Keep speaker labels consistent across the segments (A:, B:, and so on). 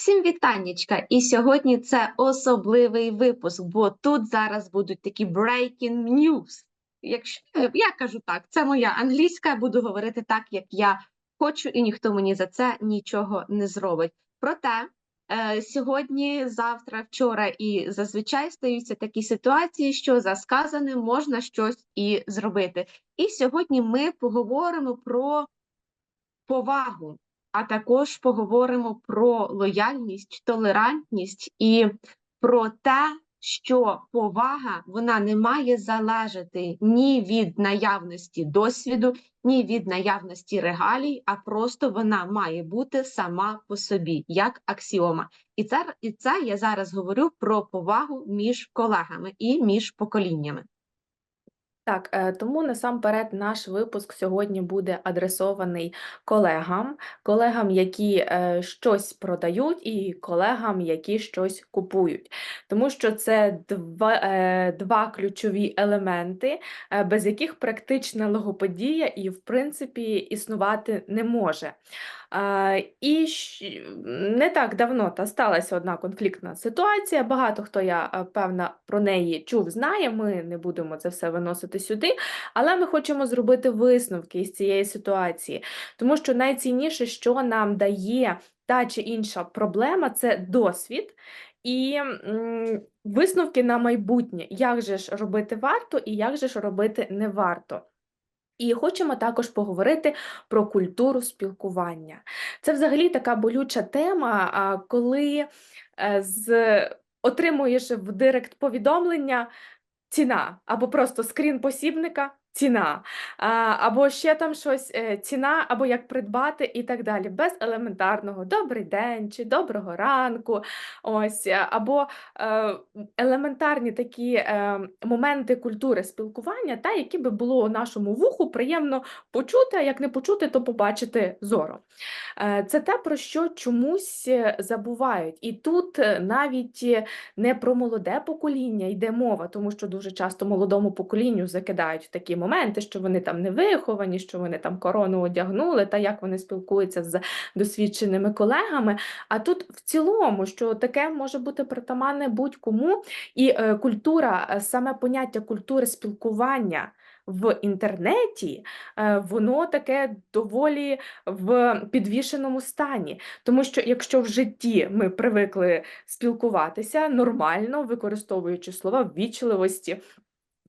A: Всім вітаннячка! І сьогодні це особливий випуск, бо тут зараз будуть такі breaking news. Якщо е, я кажу так, це моя англійська, буду говорити так, як я хочу, і ніхто мені за це нічого не зробить. Проте е, сьогодні, завтра, вчора і зазвичай стаються такі ситуації, що за сказаним можна щось і зробити. І сьогодні ми поговоримо про повагу а також поговоримо про лояльність, толерантність і про те, що повага вона не має залежати ні від наявності досвіду, ні від наявності регалій, а просто вона має бути сама по собі, як аксіома. І це, і це я зараз говорю про повагу між колегами і між поколіннями.
B: Так, е, тому насамперед наш випуск сьогодні буде адресований колегам, колегам, які е, щось продають, і колегам, які щось купують. Тому що це два, е, два ключові елементи, без яких практична логопедія і, в принципі, існувати не може. І не так давно та сталася одна конфліктна ситуація. Багато хто я певна про неї чув, знає. Ми не будемо це все виносити сюди, але ми хочемо зробити висновки із цієї ситуації, тому що найцінніше, що нам дає та чи інша проблема, це досвід. І висновки на майбутнє, як же ж робити варто і як же ж робити не варто. І хочемо також поговорити про культуру спілкування. Це взагалі така болюча тема, коли е, з... отримуєш в директ повідомлення ціна, або просто скрін посібника. Ціна, або ще там щось е, ціна, або як придбати і так далі. Без елементарного добрий день чи доброго ранку. Ось, е, або е, елементарні такі моменти культури спілкування, та які би було нашому вуху приємно почути, а як не почути, то побачити зоро. Е, Це те, про що чомусь забувають. І тут навіть не про молоде покоління йде мова, тому що дуже часто молодому поколінню закидають такі моменти, що вони там не виховані, що вони там корону одягнули, та як вони спілкуються з досвідченими колегами. А тут в цілому, що таке може бути притаманне будь-кому, і е, культура, е, саме поняття культури спілкування. В інтернеті е, воно таке доволі в підвішеному стані, тому що якщо в житті ми привикли спілкуватися нормально, використовуючи слова ввічливості,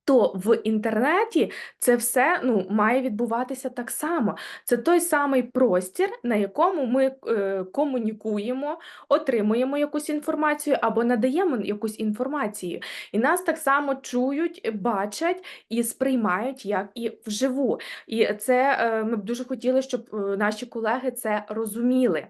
B: то в інтернеті це все ну, має відбуватися так само. Це той самий простір, на якому ми е, комунікуємо, отримуємо якусь інформацію або надаємо якусь інформацію. І нас так само чують, бачать і сприймають як і вживу. І це е, ми б дуже хотіли, щоб е, наші колеги це розуміли.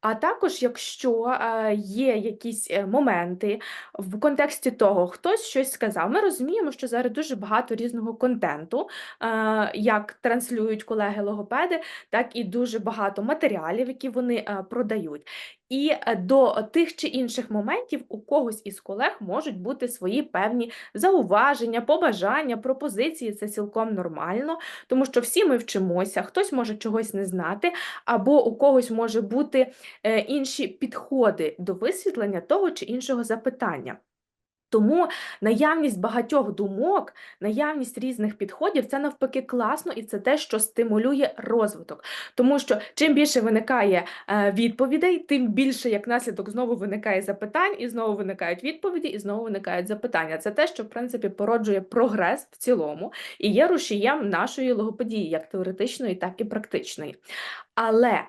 B: А також, якщо е, є якісь е, моменти в контексті того, хтось щось сказав, ми розуміємо, що зараз дуже багато різного контенту, е, як транслюють колеги-логопеди, так і дуже багато матеріалів, які вони продають. І до тих чи інших моментів у когось із колег можуть бути свої певні зауваження, побажання, пропозиції. Це цілком нормально, тому що всі ми вчимося, хтось може чогось не знати, або у когось може бути інші підходи до висвітлення того чи іншого запитання. Тому наявність багатьох думок, наявність різних підходів це навпаки класно, і це те, що стимулює розвиток. Тому що чим більше виникає е, відповідей, тим більше як наслідок знову виникає запитань, і знову виникають відповіді, і знову виникають запитання. Це те, що в принципі породжує прогрес в цілому і є рушієм нашої логопедії, як теоретичної, так і практичної. Але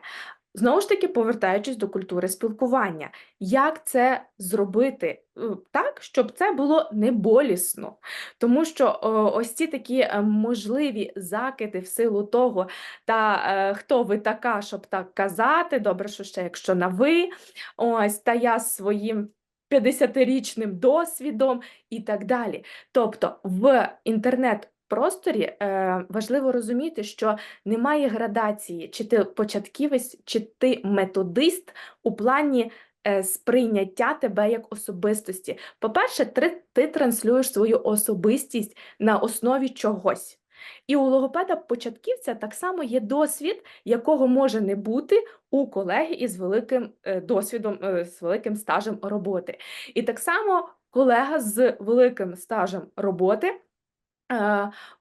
B: Знову ж таки, повертаючись до культури спілкування, як це зробити е, так, щоб це було не болісно? Тому що ось ці такі е, можливі закиди в силу того, та е, хто ви така, щоб так казати, добре, що ще якщо на ви, ось та я своїм. 50-річним досвідом і так далі. Тобто в інтернет просторі е, важливо розуміти, що немає градації, чи ти початківець, чи ти методист у плані е, сприйняття тебе як особистості. По-перше, ти, транслюєш свою особистість на основі чогось. І у логопеда-початківця так само є досвід, якого може не бути у колеги із великим е, досвідом, з великим стажем роботи. І так само колега з великим стажем роботи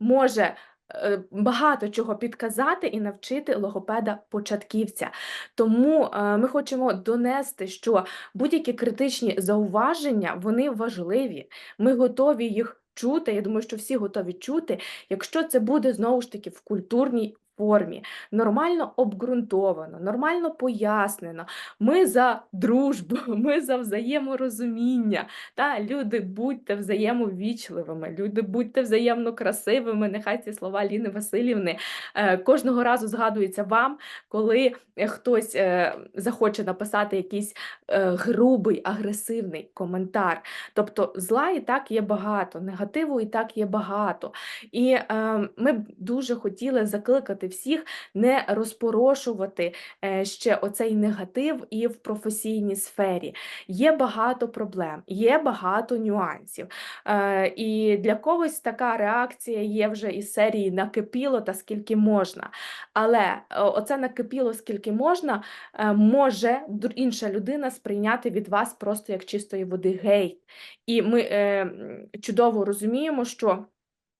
B: може е, багато чого підказати і навчити логопеда-початківця. Тому е, ми хочемо донести, що будь-які критичні зауваження вони важливі. Ми готові їх чути. Я думаю, що всі готові чути, якщо це буде знову ж таки в культурній формі, нормально обґрунтовано, нормально пояснено. Ми за дружбу, ми за взаєморозуміння. Та люди будьте взаємовічливими, люди будьте взаємно красивими. Нехай ці слова Ліни Васильівни е, кожного разу згадуються вам, коли е, хтось е, захоче написати якийсь грубий, агресивний коментар. Тобто зла і так є багато, негативу і так є багато. І ми дуже хотіли закликати всіх не розпорошувати е, ще оцей негатив і в професійній сфері. Є багато проблем, є багато нюансів. Е, і для когось така реакція є вже із серії накипіло та скільки можна. Але е, оце накипіло скільки можна, може інша людина сприйняти від вас просто як чистої води гейт. І ми чудово розуміємо, що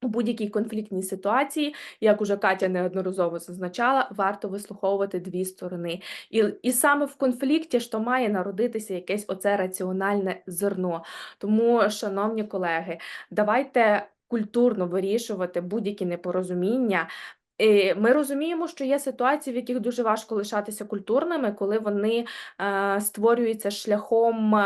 B: у будь-якій конфліктній ситуації, як уже Катя неодноразово зазначала, варто вислуховувати дві сторони. І, і саме в конфлікті ж має народитися якесь оце раціональне зерно. Тому, шановні колеги, давайте культурно вирішувати будь-які непорозуміння. Ми розуміємо, що є ситуації, в яких дуже важко лишатися культурними, коли вони е, створюються шляхом.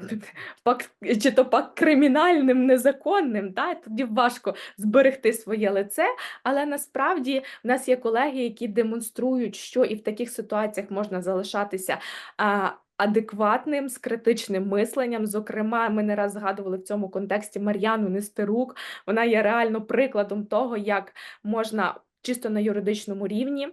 B: пак, чи то пак кримінальним, незаконним, та, тоді важко зберегти своє лице, але насправді в нас є колеги, які демонструють, що і в таких ситуаціях можна залишатися а, адекватним, з критичним мисленням. Зокрема, ми не раз згадували в цьому контексті Мар'яну Нестерук. Вона є реально прикладом того, як можна чисто на юридичному рівні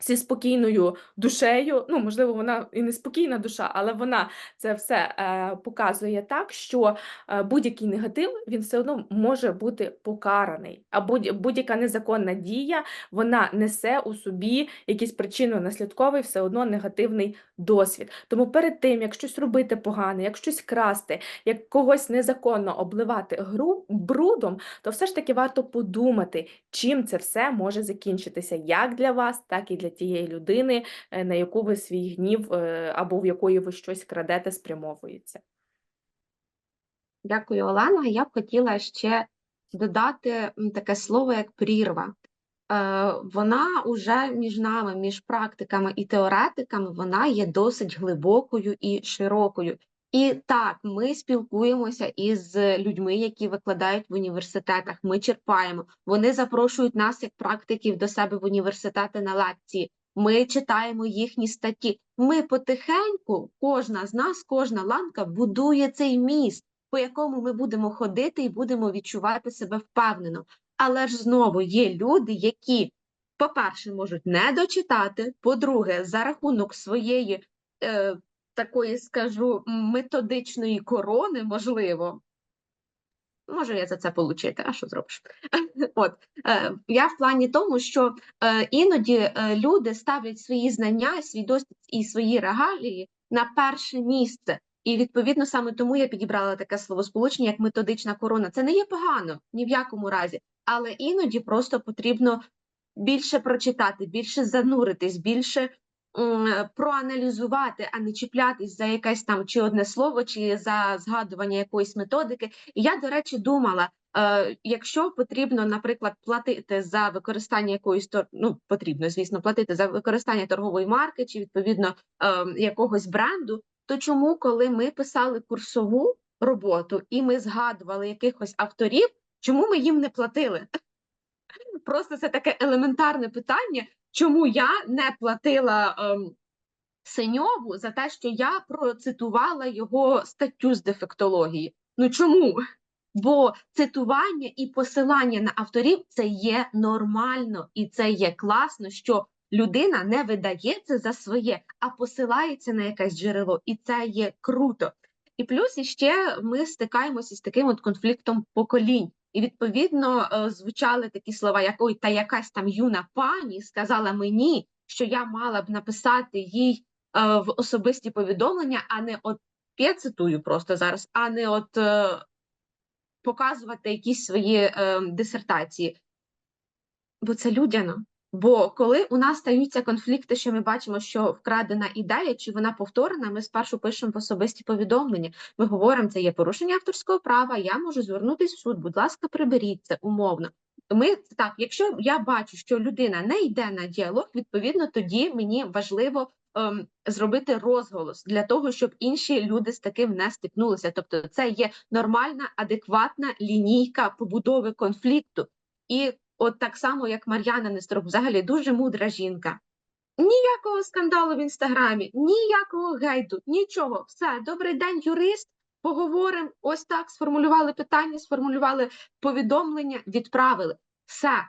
B: зі спокійною душею, ну, можливо, вона і не спокійна душа, але вона це все е, показує так, що е, будь-який негатив він все одно може бути покараний. А будь- будь-яка незаконна дія вона несе у собі якийсь причинно-наслідковий все одно негативний досвід. Тому перед тим, як щось робити погане, як щось красти, як когось незаконно обливати гру, брудом, то все ж таки варто подумати, чим це все може закінчитися як для вас, так і для тієї людини, е, на яку ви свій гнів е, або в якої ви щось крадете, спрямовується.
A: Дякую, Олена. Я б хотіла ще додати таке слово, як прірва. Е, Вона уже між нами, між практиками і теоретиками, вона є досить глибокою і широкою. І так, ми спілкуємося із людьми, які викладають в університетах. Ми черпаємо. Вони запрошують нас як практиків до себе в університети на лекції. Ми читаємо їхні статті. Ми потихеньку, кожна з нас, кожна ланка будує цей міст, по якому ми будемо ходити і будемо відчувати себе впевнено. Але ж знову є люди, які, по-перше, можуть не дочитати, по-друге, за рахунок своєї е, такої, скажу, методичної корони, можливо, можу я за це отримати, а що зробиш? От е, я в плані тому, що е, іноді е, люди ставлять свої знання, свій досвід і свої регалії на перше місце. І відповідно саме тому я підібрала таке словосполучення, як методична корона. Це не є погано ні в якому разі, але іноді просто потрібно більше прочитати, більше зануритись, більше проаналізувати, а не чіплятись за якесь там чи одне слово, чи за згадування якоїсь методики. І я, до речі, думала. Е, якщо потрібно, наприклад, платити за використання якоїсь ну, потрібно, звісно, платити за використання торгової марки чи відповідно е, якогось бренду, то чому, коли ми писали курсову роботу і ми згадували якихось авторів, чому ми їм не платили? Просто це таке елементарне питання, чому я не платила ем, Синьову за те, що я процитувала його статтю з дефектології. Ну чому? Бо цитування і посилання на авторів це є нормально і це є класно, що людина не видає це за своє, а посилається на якесь джерело, і це є круто. І плюс іще ми стикаємося з таким от конфліктом поколінь. І відповідно е, звучали такі слова, як ой, та якась там юна пані сказала мені, що я мала б написати їй е, в особисті повідомлення, а не от я цитую просто зараз, а не от е, показувати якісь свої дисертації. Бо це людяно. Бо коли у нас стаються конфлікти, що ми бачимо, що вкрадена ідея, чи вона повторена, ми спершу пишемо в особисті повідомлення. Ми говоримо, це є порушення авторського права, я можу звернутися в суд, будь ласка, приберіть це умовно. Ми так, якщо я бачу, що людина не йде на діалог, відповідно, тоді мені важливо ем, зробити розголос для того, щоб інші люди з таким не стикнулися. Тобто, це є нормальна, адекватна лінійка побудови конфлікту. І от так само, як Мар'яна Нестерук, взагалі дуже мудра жінка. Ніякого скандалу в інстаграмі, ніякого гейту, нічого. Все, добрий день, юрист. Поговоримо. Ось так сформулювали питання, сформулювали повідомлення, відправили. Все.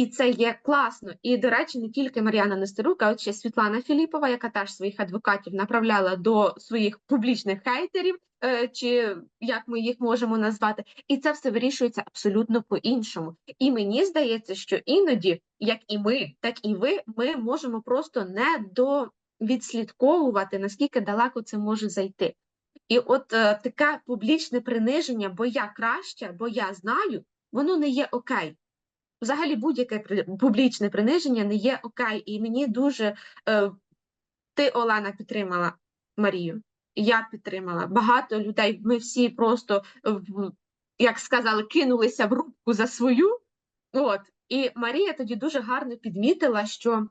A: І це є класно. І, до речі, не тільки Мар'яна Нестерук, а от ще Світлана Філіпова, яка теж своїх адвокатів направляла до своїх публічних хейтерів, е, чи як ми їх можемо назвати, і це все вирішується абсолютно по-іншому. І мені здається, що іноді, як і ми, так і ви, ми можемо просто не довідслідковувати, наскільки далеко це може зайти. І от е, таке публічне приниження, бо я краще, бо я знаю, воно не є окей. Взагалі будь-яке публічне приниження не є окей. І мені дуже е, ти, Олена, підтримала Марію. Я підтримала. Багато людей. Ми всі просто, як сказали, кинулися в рубку за свою. От. І Марія тоді дуже гарно підмітила, що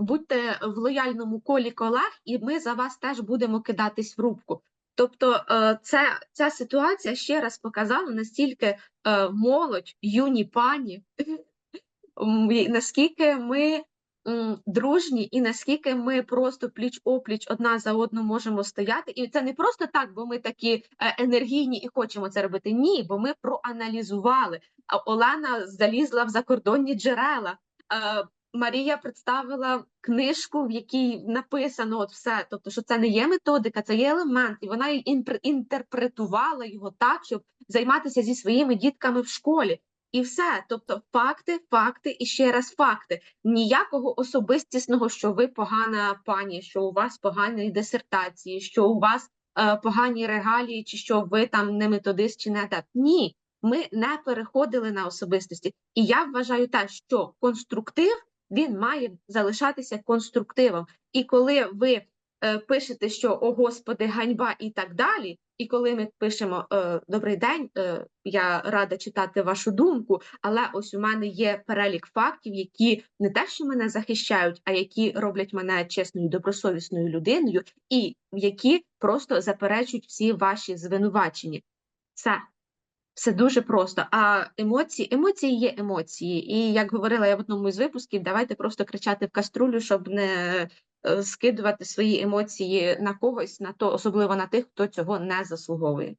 A: будьте в лояльному колі колег, і ми за вас теж будемо кидатись в рубку. Тобто, е, це, ця ситуація ще раз показала, настільки е, молодь, юні пані, наскільки ми дружні, і наскільки ми просто пліч-опліч одна за одну можемо стояти. І це не просто так, бо ми такі е, енергійні і хочемо це робити. Ні, бо ми проаналізували. Олена залізла в закордонні джерела. Марія представила книжку, в якій написано от все. Тобто, що це не є методика, це є елемент, і вона інтерпретувала його так, щоб займатися зі своїми дітками в школі. І все, тобто, факти, факти і ще раз факти. Ніякого особистісного, що ви погана пані, що у вас погані дисертації, що у вас е, погані регалії, чи що ви там не методист чи не адепт. Ні, ми не переходили на особистості. І я вважаю те, що конструктив він має залишатися конструктивом. І коли ви е, пишете, що о Господи, ганьба і так далі. І коли ми пишемо е, Добрий день, е, я рада читати вашу думку, але ось у мене є перелік фактів, які не те, що мене захищають, а які роблять мене чесною, добросовісною людиною, і які просто заперечують всі ваші звинувачення. Це все дуже просто. А емоції, емоції є емоції. І як говорила я в одному із випусків, давайте просто кричати в каструлю, щоб не е, скидувати свої емоції на когось, на то, особливо на тих, хто цього не заслуговує.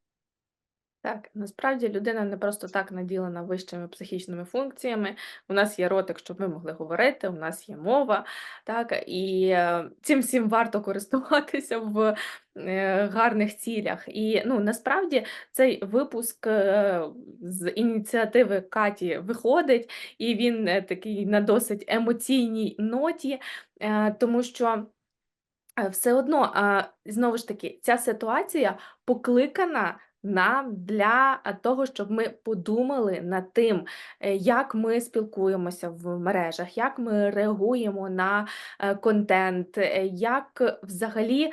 B: Так, насправді людина не просто так наділена вищими психічними функціями. У нас є ротик, щоб ми могли говорити, у нас є мова, так, і е, цим всім варто користуватися в е, гарних цілях. І ну, насправді цей випуск е, з ініціативи Каті виходить, і він такий на досить емоційній ноті, тому що. Все одно, знову ж таки, ця ситуація покликана нам для того, щоб ми подумали над тим, е, як ми спілкуємося в мережах, як ми реагуємо на е, контент, е, як взагалі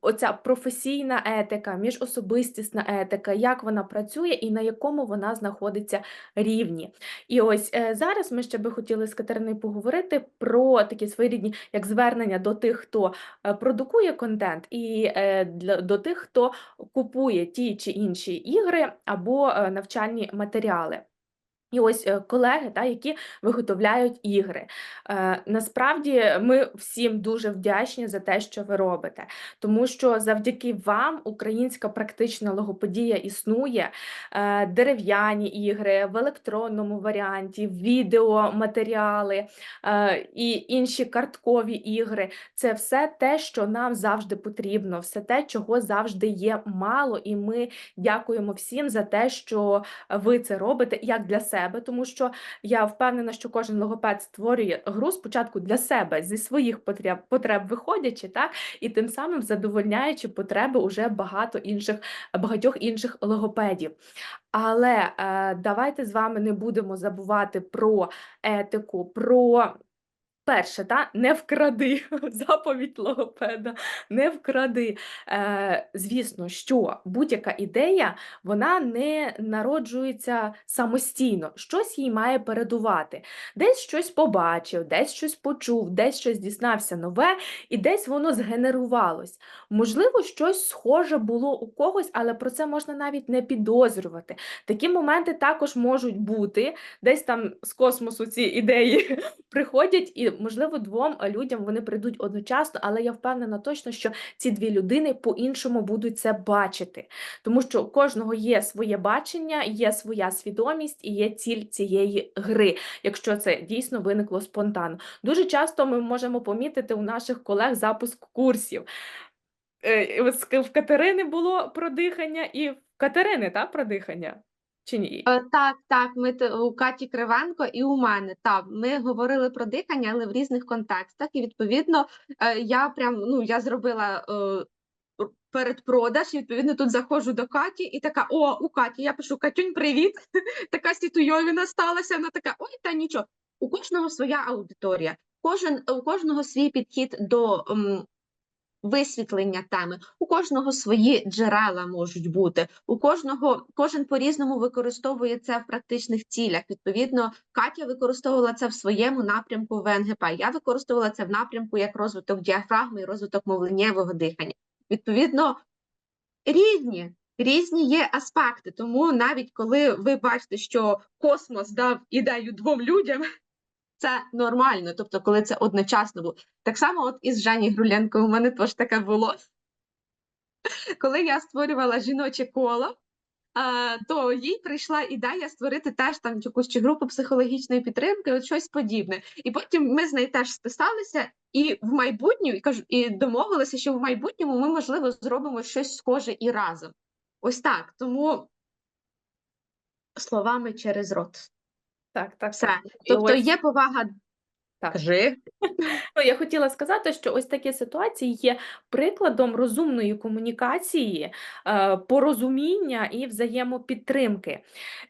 B: оця професійна етика, міжособистісна етика, як вона працює і на якому вона знаходиться рівні. І ось зараз ми ще би хотіли з Катериною поговорити про такі своєрідні як звернення до тих, хто продукує контент, і до тих, хто купує ті чи інші ігри або е, навчальні матеріали. І ось е, колеги, та, які виготовляють ігри. Е, насправді ми всім дуже вдячні за те, що ви робите, тому що завдяки вам українська практична логопедія існує, е, дерев'яні ігри в електронному варіанті, відеоматеріали е, і інші карткові ігри. Це все те, що нам завжди потрібно, все те, чого завжди є мало, і ми дякуємо всім за те, що ви це робите як для себе, тому що я впевнена, що кожен логопед створює гру спочатку для себе зі своїх потреб, потреб виходячи, так і тим самим задовольняючи потреби уже багато інших багатьох інших логопедів. Але е, давайте з вами не будемо забувати про етику, про Перше, та не вкради заповідь логопеда, не вкради. Е, звісно, що будь-яка ідея вона не народжується самостійно, щось їй має передувати. Десь щось побачив, десь щось почув, десь щось дізнався нове, і десь воно згенерувалось. Можливо, щось схоже було у когось, але про це можна навіть не підозрювати. Такі моменти також можуть бути, десь там з космосу ці ідеї приходять, і, можливо, двом е, людям вони прийдуть одночасно, але я впевнена точно, що ці дві людини по-іншому будуть це бачити. Тому що у кожного є своє бачення, є своя свідомість і є ціль цієї гри, якщо це дійсно виникло спонтанно. Дуже часто ми можемо помітити у наших колег запуск курсів. Е, В Катерини було про дихання, і в Катерини та, про дихання. Чи ні?
A: Е, Так, так, ми у Каті Кривенко і у мене. Так, ми говорили про дихання, але в різних контекстах. І відповідно, е, я прям ну я зробила е, передпродаж, і відповідно тут заходжу до Каті, і така: о, у Каті, я пишу Катюнь, привіт! Така ситуйовіна сталася. Вона така: ой, та нічого. У кожного своя аудиторія, кожен у кожного свій підхід до ем, висвітлення теми. У кожного свої джерела можуть бути. У кожного кожен по-різному використовує це в практичних цілях. Відповідно, Катя використовувала це в своєму напрямку ВНГП. Я використовувала це в напрямку як розвиток діафрагми і розвиток мовленнєвого дихання. Відповідно, різні. Різні є аспекти, тому навіть коли ви бачите, що космос дав ідею двом людям, це нормально. Тобто, коли це одночасно було. Так само, от із Жені Груленко, у мене теж таке було. Коли я створювала жіноче коло, то їй прийшла ідея створити теж там якусь чи групу психологічної підтримки, от щось подібне. І потім ми з нею теж списалися, і в майбутньому і кажу, і домовилися, що в майбутньому ми, можливо, зробимо щось схоже і разом. Ось так. Тому словами через рот.
B: Так, так,
A: Все. Тобто
B: ось-
A: є повага.
B: Так.
A: Кажи.
B: Ну, я хотіла сказати, що ось такі ситуації є прикладом розумної комунікації, е, порозуміння і взаємопідтримки.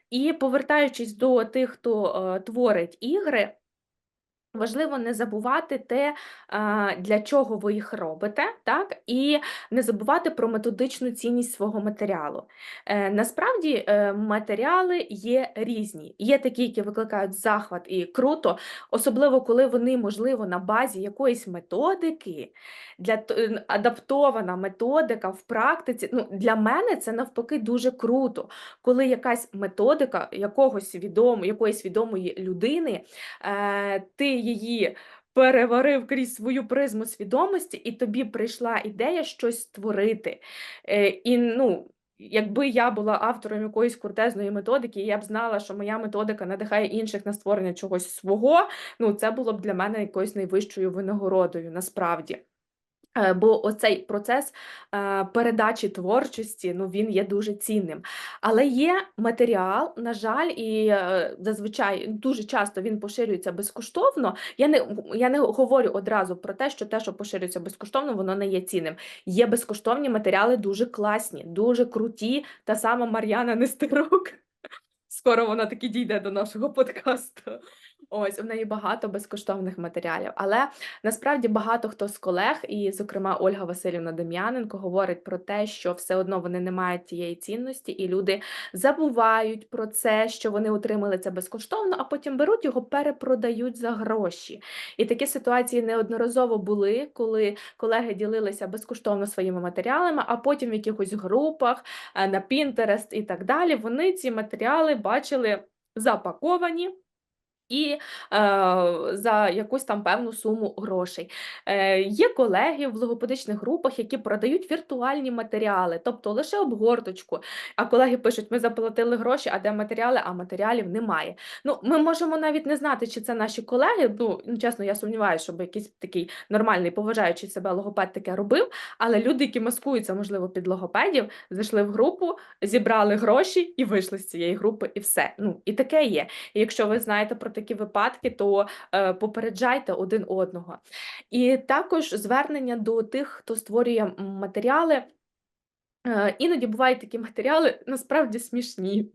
B: І повертаючись до тих, хто е, творить ігри. Важливо не забувати те, для чого ви їх робите, так? І не забувати про методичну цінність свого матеріалу. Е, насправді е, матеріали є різні. Є такі, які викликають захват і круто, особливо коли вони, можливо, на базі якоїсь методики, для адаптована методика в практиці. Ну, для мене це навпаки дуже круто, коли якась методика якогось відомо, якоїсь відомої людини е, ти її переварив крізь свою призму свідомості, і тобі прийшла ідея щось створити. Е, і, ну, Якби я була автором якоїсь куртезної методики, і я б знала, що моя методика надихає інших на створення чогось свого, ну це було б для мене якоюсь найвищою винагородою насправді. Е, Бо оцей процес е, передачі творчості, ну він є дуже цінним. Але є матеріал, на жаль, і е, зазвичай дуже часто він поширюється безкоштовно. Я не, я не говорю одразу про те, що те, що поширюється безкоштовно, воно не є цінним. Є безкоштовні матеріали дуже класні, дуже круті. Та сама Мар'яна Нестерук. Скоро вона таки дійде до нашого подкасту. Ось, у неї багато безкоштовних матеріалів. Але насправді багато хто з колег, і, зокрема, Ольга Васильівна Дем'яненко, говорить про те, що все одно вони не мають тієї цінності, і люди забувають про це, що вони отримали це безкоштовно, а потім беруть його, перепродають за гроші. І такі ситуації неодноразово були, коли колеги ділилися безкоштовно своїми матеріалами, а потім в якихось групах е, на Pinterest і так далі, вони ці матеріали бачили запаковані і е, за якусь там певну суму грошей. Е, є колеги в логопедичних групах, які продають віртуальні матеріали, тобто лише обгорточку. А колеги пишуть: ми заплатили гроші, а де матеріали, а матеріалів немає. Ну, ми можемо навіть не знати, чи це наші колеги. Ну, ну, чесно, я сумніваюся, щоб якийсь такий нормальний, поважаючий себе логопед таке робив. Але люди, які маскуються, можливо, під логопедів, зайшли в групу, зібрали гроші і вийшли з цієї групи, і все. Ну, і таке є. І якщо ви знаєте про такі випадки, то е, попереджайте один одного. І також звернення до тих, хто створює матеріали. Е, Іноді бувають такі матеріали насправді смішні.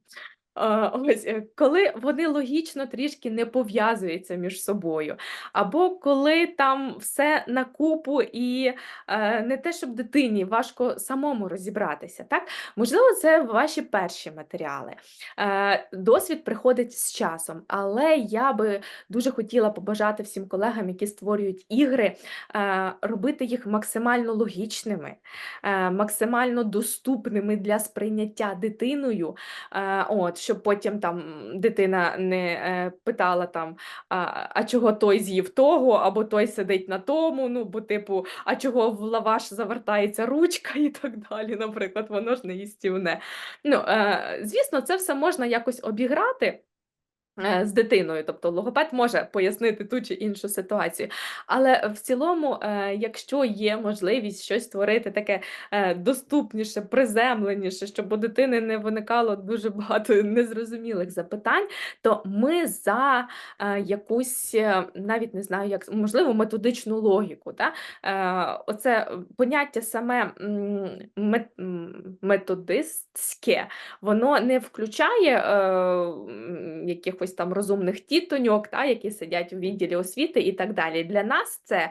B: Ось е, коли вони логічно трішки не пов'язуються між собою, або коли там все на купу і е, не те, щоб дитині важко самому розібратися. Так? Можливо, це ваші перші матеріали. Е, Досвід приходить з часом, але я би дуже хотіла побажати всім колегам, які створюють ігри, робити їх максимально логічними, максимально доступними для сприйняття дитиною. От, щоб потім там дитина не е, питала там, а, а чого той з'їв того, або той сидить на тому, ну, бо, типу, а чого в лаваш завертається ручка і так далі, наприклад, воно ж не їстівне. Ну, е, звісно, це все можна якось обіграти. Е, З дитиною, тобто логопед може пояснити ту чи іншу ситуацію. Але в цілому, е, якщо є можливість щось створити таке е, доступніше, приземленіше, щоб у дитини не виникало дуже багато незрозумілих запитань, то ми за якусь навіть не знаю, як можливо методичну логіку. Та? Оце поняття саме методистське, воно не включає м, якихось там розумних тітоньок, та, які сидять у відділі освіти і так далі. Для нас це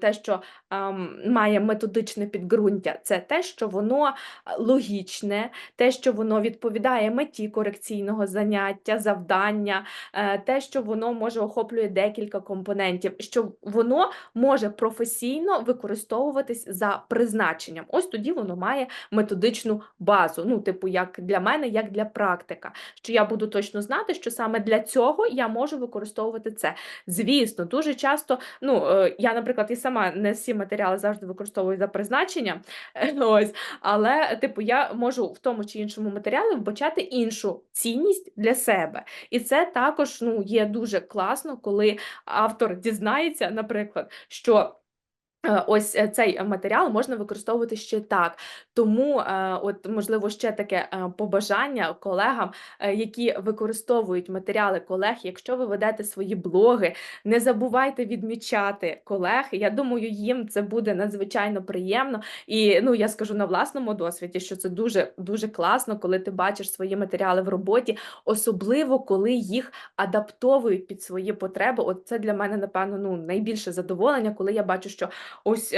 B: те, що ем, має методичне підґрунтя, це те, що воно е, логічне, те, що воно відповідає меті корекційного заняття, завдання, е, те, що воно може охоплює декілька компонентів, що воно може професійно використовуватись за призначенням. Ось тоді воно має методичну базу. Ну, типу, як для мене, як для практика, що я буду точно знати, що саме для цього я можу використовувати це. Звісно, дуже часто, ну е, я, наприклад, і сама не всі матеріали завжди використовую за призначенням. Ось, але, типу, я можу в тому чи іншому матеріалі вбачати іншу цінність для себе. І це також ну, є дуже класно, коли автор дізнається, наприклад, що. е, Ось е, цей матеріал можна використовувати ще так. Тому, е, от, можливо, ще таке е, побажання колегам, е, які використовують матеріали колег. Якщо ви ведете свої блоги, не забувайте відмічати колег. Я думаю, їм це буде надзвичайно приємно. І ну я скажу на власному досвіді, що це дуже дуже класно, коли ти бачиш свої матеріали в роботі, особливо коли їх адаптовують під свої потреби. От це для мене, напевно, ну найбільше задоволення, коли я бачу, що ось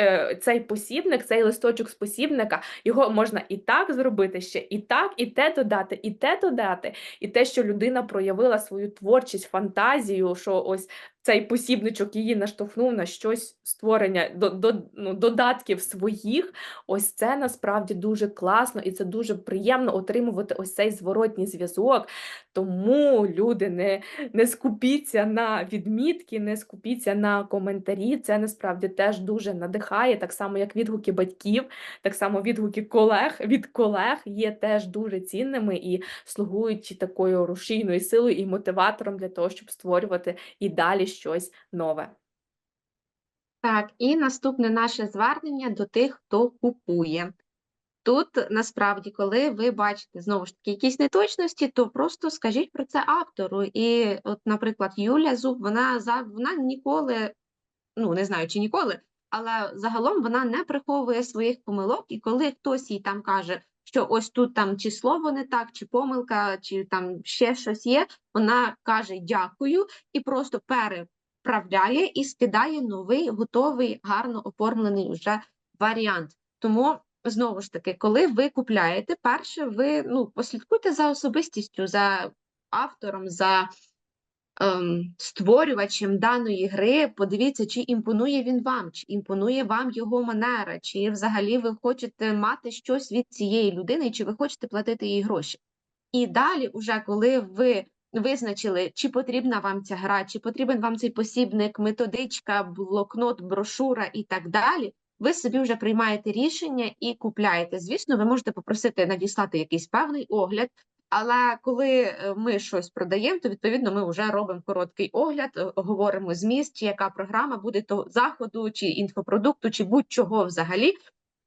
B: цей посібник, цей листочок з посібника, його можна і так зробити ще, і так, і те додати, і те додати, і те, що людина проявила свою творчість, фантазію, що ось цей посібничок її наштовхнув на щось створення до, до, ну, додатків своїх. Ось це насправді дуже класно і це дуже приємно отримувати ось цей зворотній зв'язок. Тому люди не, не скупіться на відмітки, не скупіться на коментарі. Це насправді теж дуже надихає, так само як відгуки батьків, так само відгуки колег від колег є теж дуже цінними і слугують такою рушійною силою і мотиватором для того, щоб створювати і далі щось нове.
A: Так, і наступне наше звернення до тих, хто купує. Тут насправді, коли ви бачите знову ж таки якісь неточності, то просто скажіть про це автору. І, от, наприклад, Юля Зуб, вона за вона ніколи, ну не знаю, чи ніколи, але загалом вона не приховує своїх помилок. І коли хтось їй там каже, що ось тут там чи слово не так, чи помилка, чи там ще щось є, вона каже дякую і просто переправляє і скидає новий, готовий, гарно оформлений вже варіант. Тому знову ж таки, коли ви купляєте, перше, ви ну, послідкуйте за особистістю, за автором, за ем, створювачем даної гри, подивіться, чи імпонує він вам, чи імпонує вам його манера, чи взагалі ви хочете мати щось від цієї людини, чи ви хочете платити їй гроші. І далі, уже коли ви визначили, чи потрібна вам ця гра, чи потрібен вам цей посібник, методичка, блокнот, брошура і так далі. Ви собі вже приймаєте рішення і купляєте. Звісно, ви можете попросити надіслати якийсь певний огляд, але коли е, ми щось продаємо, то відповідно ми вже робимо короткий огляд, е, говоримо зміст, чи яка програма буде того заходу, чи інфопродукту, чи будь-чого взагалі.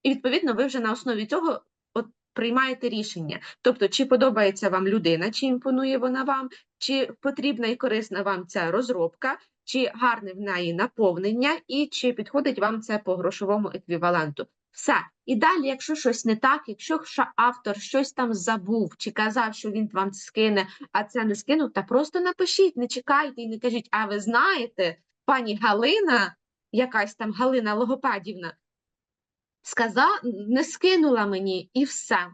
A: І відповідно ви вже на основі цього от приймаєте рішення. Тобто, чи подобається вам людина, чи імпонує вона вам, чи потрібна і корисна вам ця розробка, чи гарне в неї наповнення, і чи підходить вам це по грошовому еквіваленту. Все. І далі, якщо щось не так, якщо автор щось там забув, чи казав, що він вам скине, а це не скинув, та просто напишіть, не чекайте і не кажіть, а ви знаєте, пані Галина, якась там Галина Логопедівна, сказала, не скинула мені, і все.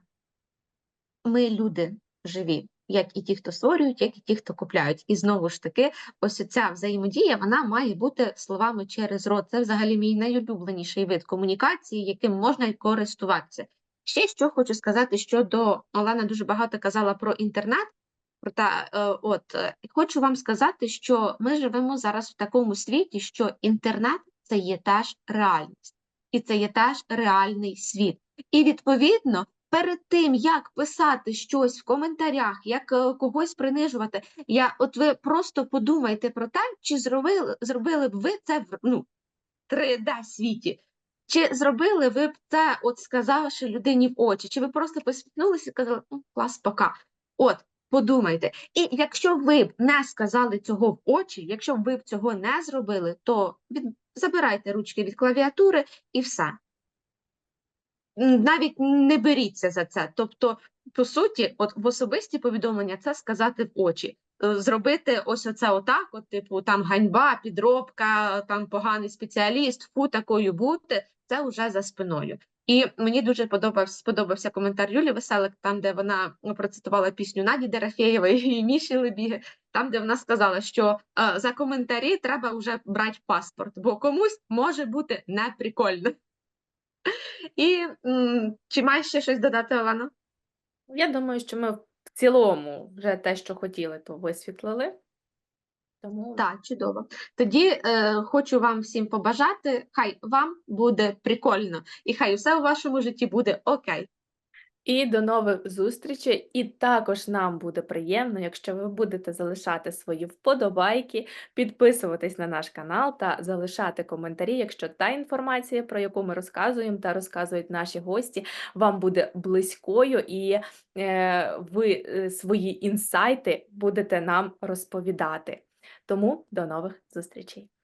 A: Ми люди живі, як і ті, хто створюють, як і ті, хто купляють. І знову ж таки, ось ця взаємодія, вона має бути словами через рот. Це взагалі мій найулюбленіший вид комунікації, яким можна користуватися. Ще що хочу сказати щодо Олена дуже багато казала про інтернет. Проте, е, от е, хочу вам сказати, що ми живемо зараз в такому світі, що інтернет це є теж реальність, і це є теж реальний світ. І відповідно, перед тим як писати щось в коментарях, як е, когось принижувати, я от ви просто подумайте про те, чи зробили, зробили б ви це в ну, 3D світі. Чи зробили ви б це, от сказавши людині в очі, чи ви просто посміхнулися і казали, клас, пока. От, подумайте. І якщо ви б не сказали цього в очі, якщо б ви б цього не зробили, то від... забирайте ручки від клавіатури і все. Навіть не беріться за це. Тобто, по суті, от в особисті повідомлення це сказати в очі. Е, Зробити ось оце отак, от, типу, там ганьба, підробка, там поганий спеціаліст, фу, такою бути, це вже за спиною. І мені дуже подобався, сподобався коментар Юлі Веселик, там, де вона ну, процитувала пісню Наді Дорофєєвої і Міші Лебіги, там, де вона сказала, що е, за коментарі треба вже брати паспорт, бо комусь може бути неприкольно. І м, чи маєш ще щось додати, Олена?
B: Я думаю, що ми в цілому вже те, що хотіли, то висвітлили. Тому
A: Так, чудово. Тоді е, хочу вам всім побажати, хай вам буде прикольно, і хай усе у вашому житті буде окей.
B: І до нових зустрічей. І також нам буде приємно, якщо ви будете залишати свої вподобайки, підписуватись на наш канал та залишати коментарі, якщо та інформація, про яку ми розказуємо та розказують наші гості, вам буде близькою, і е, ви е, свої інсайти будете нам розповідати. Тому до нових зустрічей!